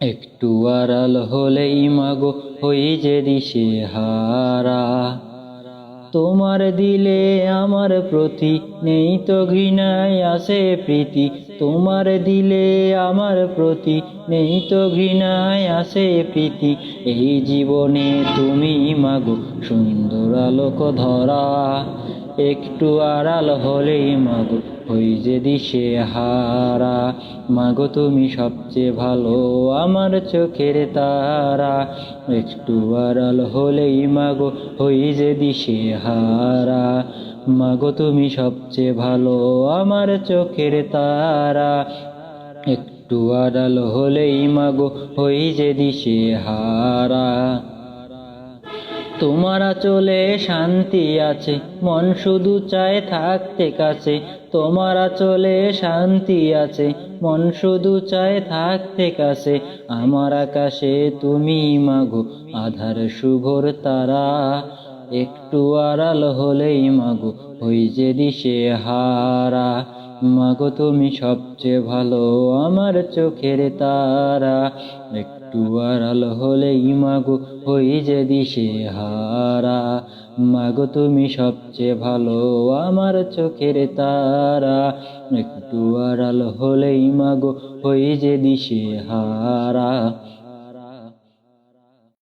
একটু আড়াল হলেই মাগো, হই যে দিশে হারা। তোমার দিলে আমার প্রতি নেই তো ঘৃণায় আসে প্রীতি। তোমার দিলে আমার প্রতি নেই তো ঘৃণায় আসে প্রীতি। এই জীবনে তুমি মাগো, সুন্দর আলোক ধরা। একটু আড়াল হলেই মাগো হই যে দিশে হারা, মাগো তুমি সবচেয়ে ভালো, আমার চোখের তারা। একটু আড়াল হলেই মাগো হই যে দিশে হারা। মাগো তুমি সবচেয়ে ভালো, আমার চোখের তারা। একটু আড়াল হলেই মাগো হই যে দিশে হারা। তোমার চলে শান্তি আছে, মন শুধু চায় থাকতে কাছে। তোমার চলে শান্তি আছে, মন শুধু চায় থাকতে কাছে। আমার আকাশে তুমি মাগো, আধার শুভর তারা। একটু আড়াল হলেই মাগো হই যে দিশে হারা। মাগো, তুমি সবচেয়ে ভালো আমার চোখের তারা। একটু আড়াল হলেই মাগো, হই যে দিশে হারা মাগো, তুমি সবচেয়ে ভালো আমার চোখের তারা। একটু আড়াল হলেই মাগো, হই যে দিশে হারা